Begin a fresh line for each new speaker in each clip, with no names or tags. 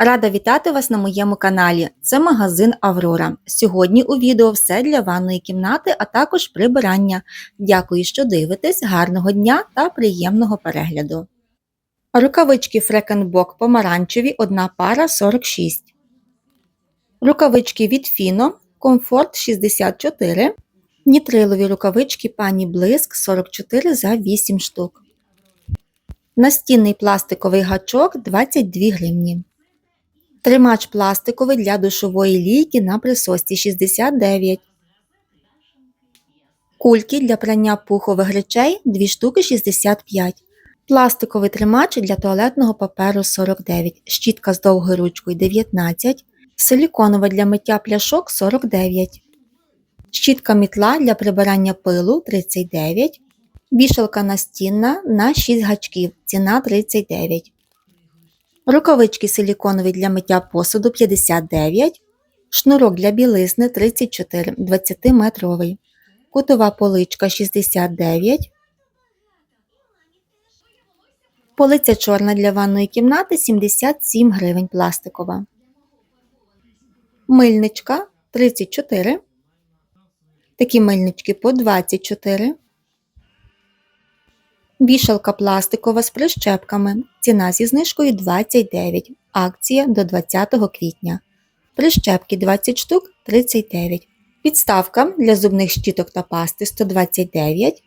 Рада вітати вас на моєму каналі. Це магазин Аврора. Сьогодні у відео все для ванної кімнати, а також прибирання. Дякую, що дивитесь. Гарного дня та приємного перегляду. Рукавички Фрекенбок помаранчеві, одна пара 46. Рукавички від Фіно Комфорт 64. Нітрилові рукавички пані Блиск 44 за 8 штук. Настінний пластиковий гачок 22 гривні. Тримач пластиковий для душової лійки на присосці 69. Кульки для прання пухових речей 2 штуки 65. Пластиковий тримач для туалетного паперу 49. Щітка з довгою ручкою 19. Силіконова для миття пляшок 49. Щітка мітла для прибирання пилу 39. Вішалка настінна на 6 гачків. Ціна 39. Рукавички силіконові для миття посуду 59. Шнурок для білизни 34 20-метровий. Кутова поличка 69. Полиця чорна для ванної кімнати 77 гривень пластикова. Мильничка 34. Такі мильнички по 24. Вішалка пластикова з прищепками. Ціна зі знижкою 29. Акція до 20 квітня. Прищепки 20 штук 39. Підставка для зубних щіток та пасти 129.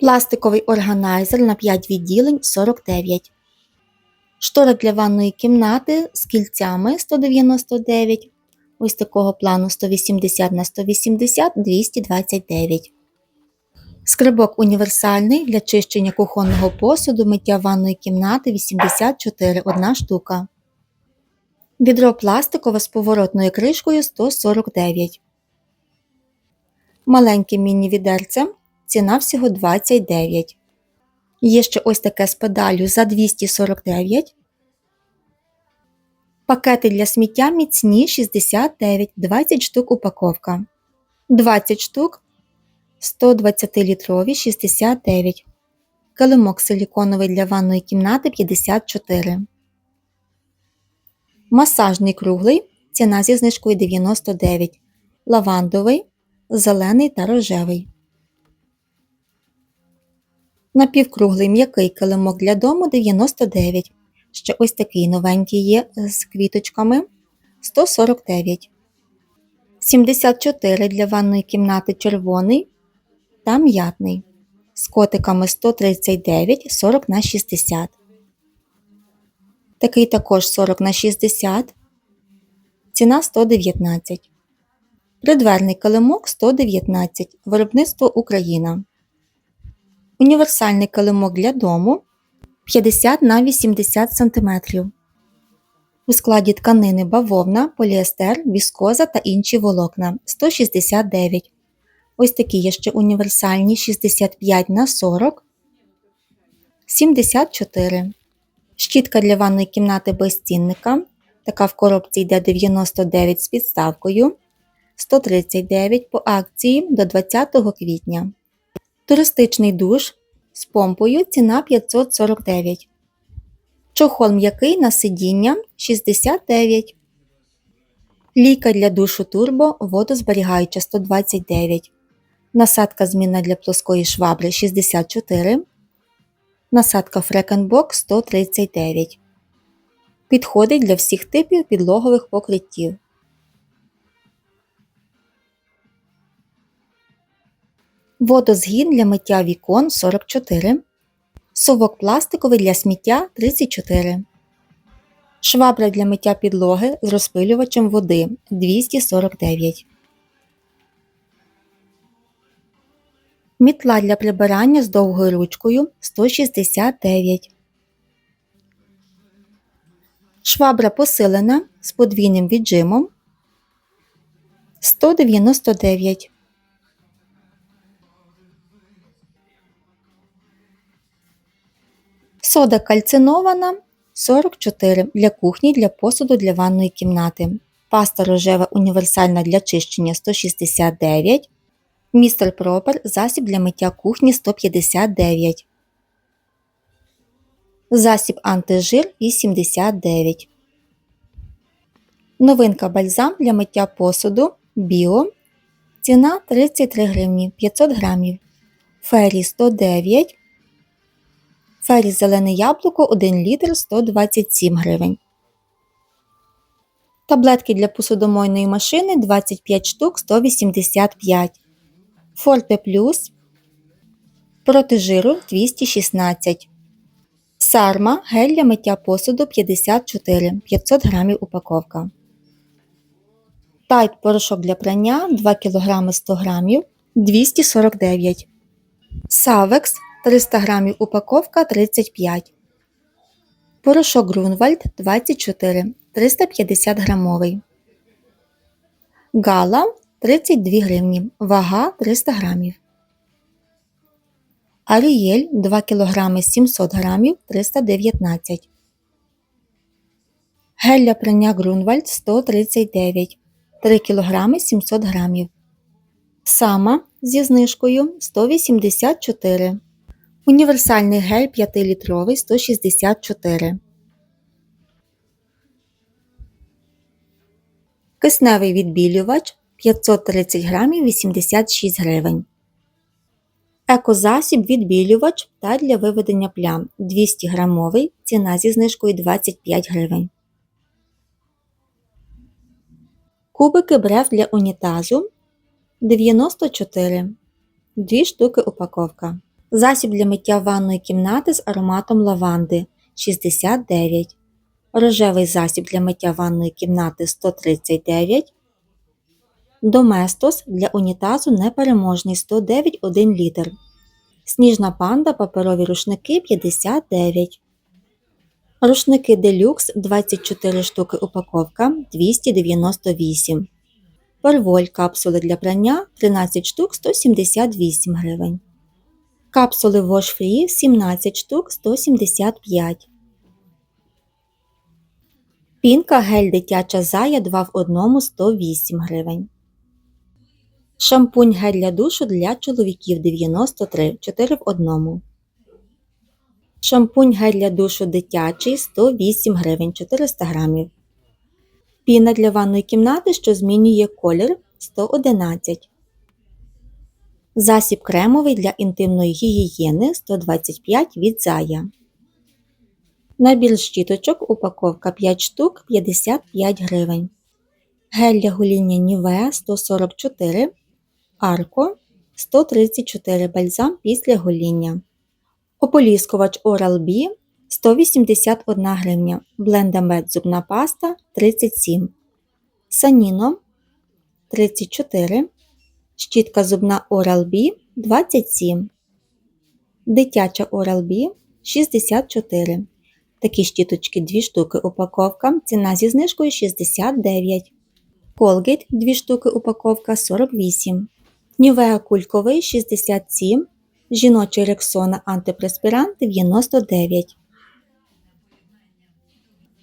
Пластиковий органайзер на 5 відділень 49. Штора для ванної кімнати з кільцями 199. Ось такого плану 180 на 180 229. Скрибок універсальний для чищення кухонного посуду, миття ванної кімнати 84 1 штука. Відро пластикове з поворотною кришкою 149. Маленьке міні-відерце. Ціна всього 29. Є ще ось таке з педалю за 249. Пакети для сміття міцні 69, 20 штук упаковка. 20 штук 120-літрові 69. Килимок силіконовий для ванної кімнати 54. Масажний круглий. Ціна зі знижкою 99. Лавандовий, зелений та рожевий. Напівкруглий м'який килимок для дому 99. Ще ось такий новенький є з квіточками 149. 74 для ванної кімнати червоний та м'ятний. З котиками 139 40 на 60. Такий також 40 на 60. Ціна 119. Придверний килимок 119. Виробництво Україна. Універсальний килимок для дому 50 на 80 см. У складі тканини бавовна, поліестер, віскоза та інші волокна 169. Ось такі є ще універсальні 65 на 40 74. Щітка для ванної кімнати без цінника. Така в коробці йде 99 з підставкою. 139 по акції до 20 квітня. Туристичний душ з помпою ціна 549. Чохол м'який на сидіння 69. Лійка для душу турбо водозберігаюча 129. Насадка змінна для плоскої швабри 64. Насадка Фрекенбок 139. Підходить для всіх типів підлогових покриттів. Водозгін для миття вікон 44. Совок пластиковий для сміття 34. Швабра для миття підлоги з розпилювачем води 249. Мітла для прибирання з довгою ручкою 169. Швабра посилена з подвійним віджимом 199. Сода кальцинована 44 для кухні для посуду для ванної кімнати. Паста рожева універсальна для чищення 169. Містер Пропер засіб для миття кухні 159. Засіб антижир 89. Новинка бальзам для миття посуду Біо. Ціна 33 гривні 500 грамів. Фері 109. Фері зелене яблуко 1 літр 127 гривень. Таблетки для посудомойної машини 25 штук 185. Форте Плюс. Проти жиру 216. Сарма гель для миття посуду 54 500 грамів упаковка. Тайт порошок для прання 2 кг 100 грамів 249. Савекс 300 грамів упаковка 35. Порошок Грунвальд 24 350 грамовий. Гала 32 гривні. Вага 300 грамів. Арієль 2 кг 700 грамів 319. Гель прання Грунвальд 139 3 кг 700 грамів. Сама зі знижкою 184. Універсальний гель 5-літровий 164. Кисневий відбілювач 530 грамів 86 гривень. Екозасіб відбілювач та для виведення плям 200 грамовий. Ціна зі знижкою 25 гривень. Кубики брев для унітазу 94. 2 штуки упаковка. Засіб для миття ванної кімнати з ароматом лаванди 69. Рожевий засіб для миття ванної кімнати 139. Доместос для унітазу непереможний 109 1 літр. Сніжна панда паперові рушники 59. Рушники делюкс 24 штуки упаковка 298. Перволь капсули для прання 13 штук 178 гривень. Капсули Wash Free 17 штук 175. Пінка гель дитяча зая 2 в 1 108 гривень. Шампунь гель для душу для чоловіків 93 4 в 1. Шампунь гель для душу дитячий 108 гривень 400 грамів. Піна для ванної кімнати, що змінює колір 111. Засіб кремовий для інтимної гігієни 125 від зая. Набір щіточок упаковка 5 штук 55 гривень. Гель для гоління Нівеа 144 Арко 134 бальзам після гоління. Ополіскувач Oral-B 181 гривня. Блендамет зубна паста 37. Саніно 34. Щітка зубна Oral-B 27. Дитяча Oral-B 64. Такі щіточки 2 штуки упаковка. Ціна зі знижкою 69. Colgate 2 штуки упаковка 48. Нівеа кульковий 67. Жіночий рексона антипреспірант 99.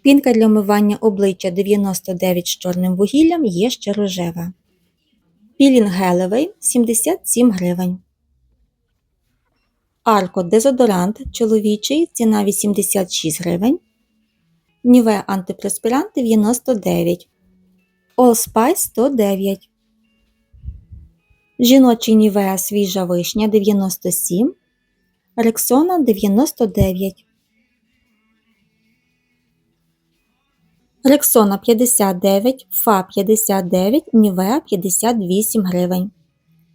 Пінка для вмивання обличчя 99 з чорним вугіллям є ще рожева. Пілінг гелевий 77 гривень. Арко дезодорант чоловічий ціна 86 гривень. Ніве антипреспірант 99. Allspice 109. Жіночий Нівеа свіжа вишня 97. Рексона 99. Рексона 59, Фа 59, Нівеа 58 гривень.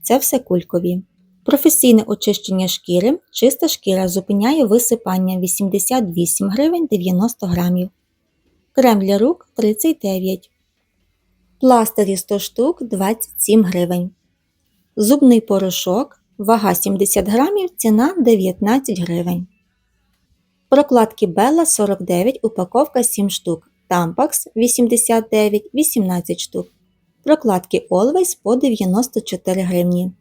Це все кулькові. Професійне очищення шкіри. Чиста шкіра зупиняє висипання 88 гривень 90 грамів. Крем для рук 39. Пластирі 100 штук 27 гривень. Зубний порошок. Вага 70 грамів, ціна 19 гривень. Прокладки Bella 49, упаковка 7 штук. Tampax 89 18 штук. Прокладки Always по 94 гривні.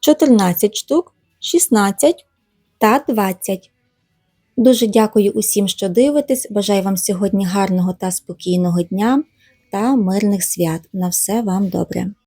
14 штук, 16 та 20. Дуже дякую усім, що дивитесь. Бажаю вам сьогодні гарного та спокійного дня та мирних свят. На все вам добре!